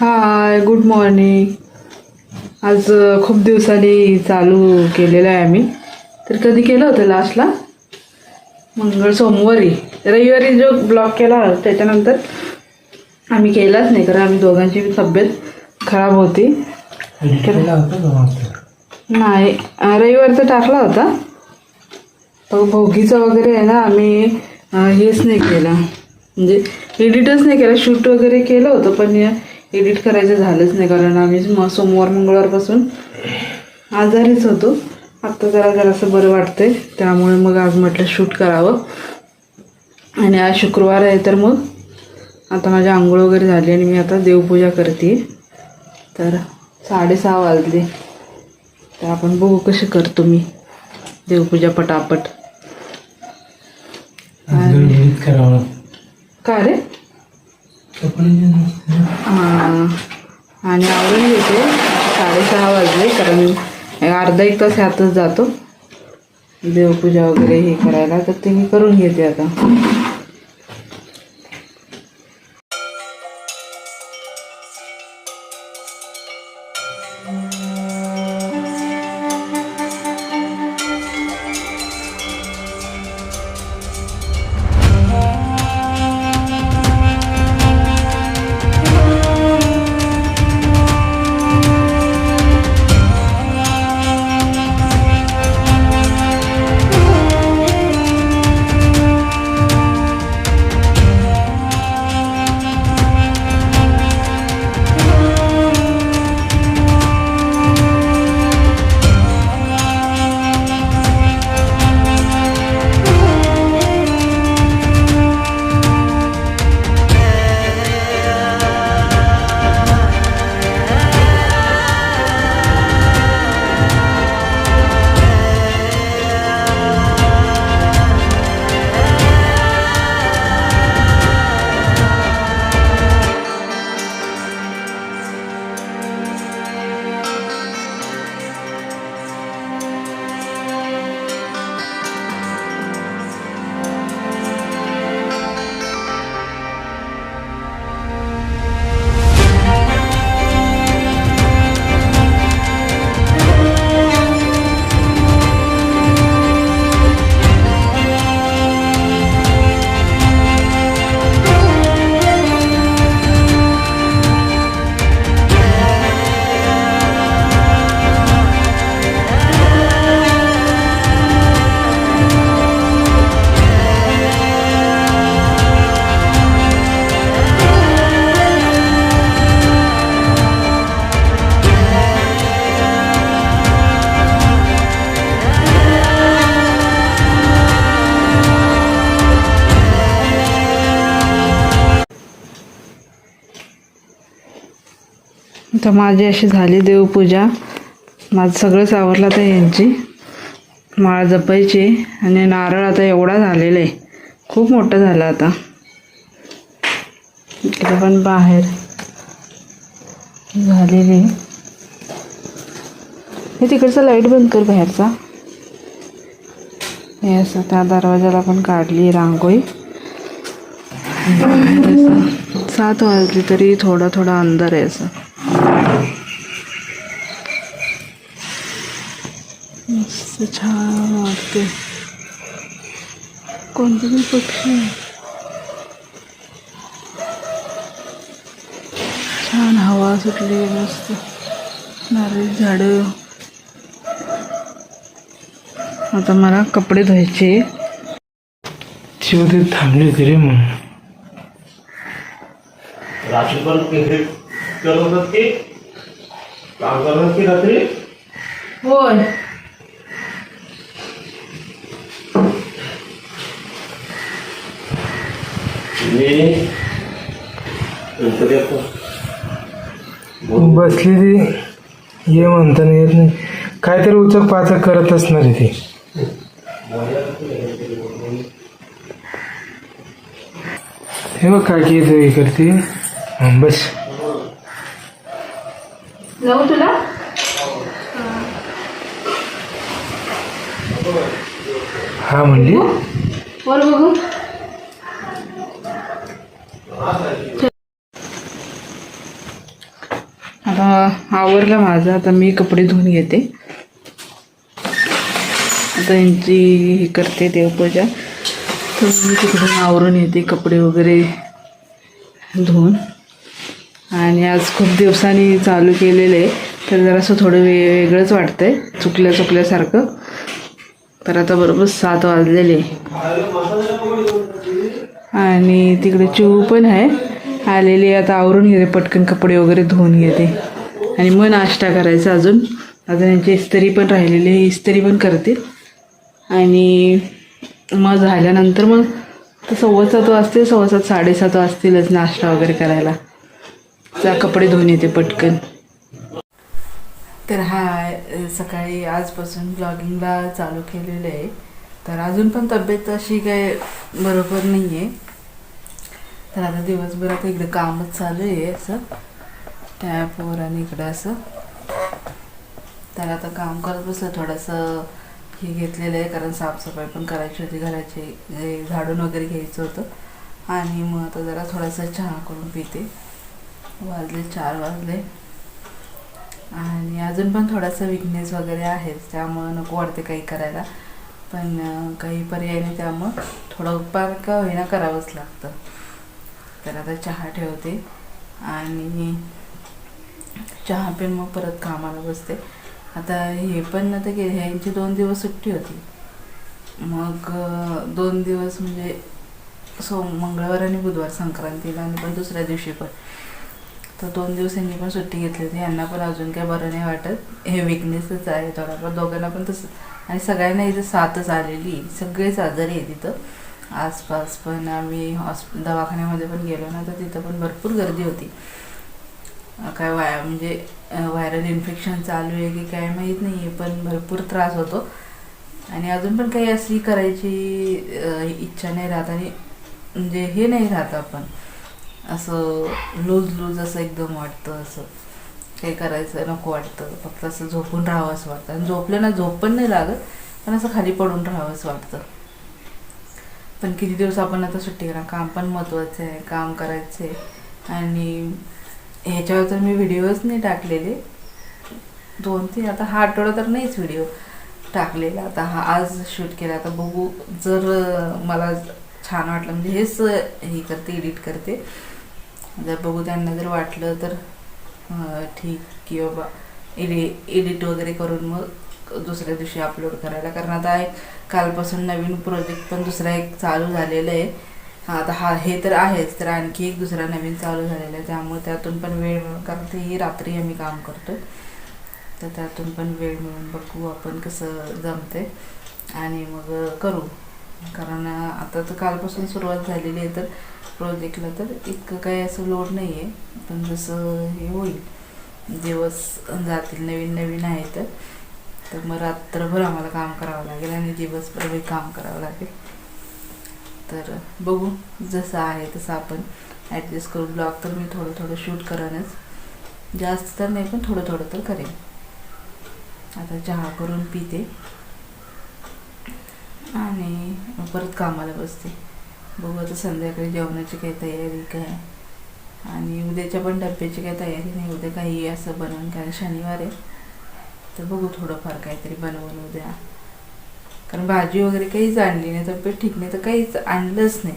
Hi good morning आज खूप दिवसांनी चालू केलेलं आहे आम्ही. तर कधी केलं होतं लास्टला मंगळ सोमवारी. रविवारी जो ब्लॉक केला होता त्याच्यानंतर आम्ही केलाच नाही कारण आम्ही दोघांची तब्येत खराब होती? नाही रविवारचा टाकला होता. तो भोगीचा वगैरे आहे ना आम्ही हेच नाही केलं. म्हणजे एडिटच नाही केलं शूट वगैरे केलं होतं पण एडिट करायचं झालंच नाही कारण आम्ही म सोमवार मंगळवारपासून आजारीच होतो. आत्ता जरा जरासं बरं वाटतंय त्यामुळे मग आज म्हटलं शूट करावं. आणि आज शुक्रवार आहे तर मग आता माझी आंघोळ वगैरे झाली आणि मी आता देवपूजा करते तर साडेसहा वाजले. तर आपण बघू कशी करतो मी देवपूजा पटापट. काय रे? हां. आणि आवडून घेते. साडेसहा वाजले कारण अर्धा एक तास ह्यातच जातो. देवपूजा वगैरे हे करायला तर ते मी करून घेते आता. तर माझी अशी झाली देवपूजा. माझं सगळंच आवरलं आता यांची. माळ जपायची आणि नारळ आता एवढा झालेला आहे. खूप मोठं झालं आता. इकडे पण बाहेर झालेली आहे. हे तिकडचा लाइट बंद कर बाहेरचा. हे असं त्या दरवाजाला पण काढली रांगोळी. सात वाजली तरी थोडा थोडा अंधार आहे असं. मस्त छान वाटते कोणते तरी पक्षी छान हवा सुटली मस्त. नारळी झाडं. आता मला कपडे धुवायचे. शिव ते थांबली म्हणून रे मग रात्री पण हे करत की काम करतात की रात्री. होय. बसलेली ये म्हणताना येत नाही. काहीतरी उचक पाचक करत असणार आहे ती. हे बघ काय की हे करते हा, बस. जाऊ तुला? हा म्हणली. वर बघू. आता आवरलं माझं आता मी कपडे धुवून घेते. आता यांची हे करते देवपूजा. तर मी तिकडून आवरून येते कपडे वगैरे धुवून. आणि आज खूप दिवसांनी चालू केलेलं आहे. तर जरासं थोडं वे वेगळंच वाटतंय चुकल्या चुकल्यासारखं. तर आता बरोबर सात वाजलेले. आणि तिकडे चिऊ पण आहे. आलेली आता आवरून घेते पटकन कपडे वगैरे धुवून घेते. आणि मग नाश्ता करायचा अजून. अजून यांची इस्त्री पण राहिलेली आहे इस्त्री पण करते आणि मग झाल्यानंतर मग तर सव्वा सात वाजते सव्वा सात साडेसात वाजतीलच नाश्ता वगैरे करायला. जा कपडे धुवून येते पटकन. तर हा सकाळी आजपासून ब्लॉगिंगला चालू केलेलं आहे. तर अजून पण तब्येत अशी काय बरोबर नाही आहे तर आता दिवसभरात इकडे कामच चालू आहे असं. टॅपवर आणि इकडं असं. तर आता काम करत बसलं थोडंसं हे घेतलेलं आहे कारण साफसफाई पण करायची होती घराची झाडून वगैरे घ्यायचं होतं. आणि मग आता जरा थोडासा चहा करून पिते. वाजले चार वाजले. आणि अजून पण थोडासा विकनेस वगैरे आहेच त्यामुळं नको वाटते काही करायला. पण काही पर्याय नाही त्यामुळं. थोडं उपकार का होईना करावंच लागतं. तर आता चहा ठेवते. आणि चहा पिऊन मग परत कामाला बसते. आता हे पण आता की ह्यांची दोन दिवस सुट्टी होती. मग दोन दिवस म्हणजे सोम मंगळवार आणि बुधवार संक्रांतीला आणि पण दुसऱ्या दिवशी पण. तर दोन दिवसांनी पण सुट्टी घेतली होती. यांना पण अजून काय बरं नाही वाटत. हे विकनेसच आहे थोडाफार दोघांना पण तसं. आणि सगळ्यांना इथं साथच आलेली. सगळेच आजारी आहे तिथं आसपास पण आम्ही हॉस्प दवाखान्यामध्ये पण गेलो ना तर तिथं पण भरपूर गर्दी होती. काय वाय म्हणजे व्हायरल इन्फेक्शन चालू आहे की काय माहीत नाही आहे पण भरपूर त्रास होतो. आणि अजून पण काही अशी करायची इच्छा नाही राहत. आणि म्हणजे हे नाही राहत आपण. असं लूज लूज असं एकदम वाटतं असं. काही करायचं नको वाटतं. फक्त असं झोपून राहावं असं वाटतं. आणि झोपलं ना झोप पण नाही लागत पण असं खाली पडून राहावं असं वाटतं. पण किती दिवस आपण आता सुट्टी करा काम पण महत्त्वाचं आहे काम करायचं आहे. आणि ह्याच्यावर तर मी व्हिडिओच नाही टाकलेले. दोन तीन आता हा आठवडा तर नाहीच व्हिडिओ टाकलेला. आता हा आज शूट केला. आता बघू जर मला छान वाटलं. म्हणजे हेच हे करते एडिट करते. जर बघू त्यांना जर वाटलं तर ठीक की बाबा एडि एडिट वगैरे करून मग दुसऱ्या दिवशी अपलोड करायला. कारण आता एक कालपासून नवीन प्रोजेक्ट पण दुसरा एक चालू झालेला आहे. आता हा हे तर आहेच तर आणखी एक दुसरा नवीन चालू झालेला आहे. त्यामुळे त्यातून पण वेळ मिळून कारण तेही रात्री आम्ही काम करतो तर त्यातून पण वेळ मिळून बघू आपण कसं जमते आणि मग करू. कारण आता तर कालपासून सुरुवात झालेली आहे तर प्रोजेक्टला तर इतकं काही असं लोड नाही आहे. पण जसं हे होईल दिवस जातील नवीन नवीन आहे तर. तर मग रात्रभर आम्हाला काम करावं लागेल आणि दिवसभर काम करावं लागेल. तर बघू जसं आहे तसं आपण ॲडजस्ट करू. ब्लॉग तर मी थोडं थोडं शूट करेनच जास्त तर नाही पण थोडं थोडं तर करेन. आता चहा करून पिते. आणि परत कामाला बसते. बघू आता संध्याकाळी जेवणाची काही तयारी काय. आणि उद्याच्या पण डब्याची काही तयारी नाही उद्या काही असं बनवून कारण शनिवार आहे. तर बघू थोडंफार काहीतरी बनवून उद्या. कारण भाजी वगैरे काहीच आणली नाही तब्येत ठीक नाही तर काहीच आणलंच नाही.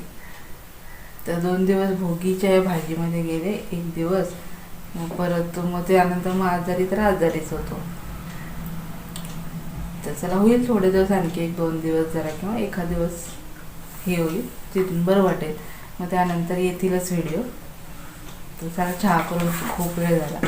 तर दोन दिवस भोगीच्या भाजीमध्ये गेले एक दिवस. मग परत मग त्यानंतर मग आजारी तर आजारीच होतो. तर चला होईल थोडे दिवस आणखी एक दोन दिवस जरा किंवा एखाद दिवस. हे होईल तिथून बरं वाटेल. मग त्यानंतर येतीलच व्हिडिओ तर चला चहा करून खूप वेळ झाला.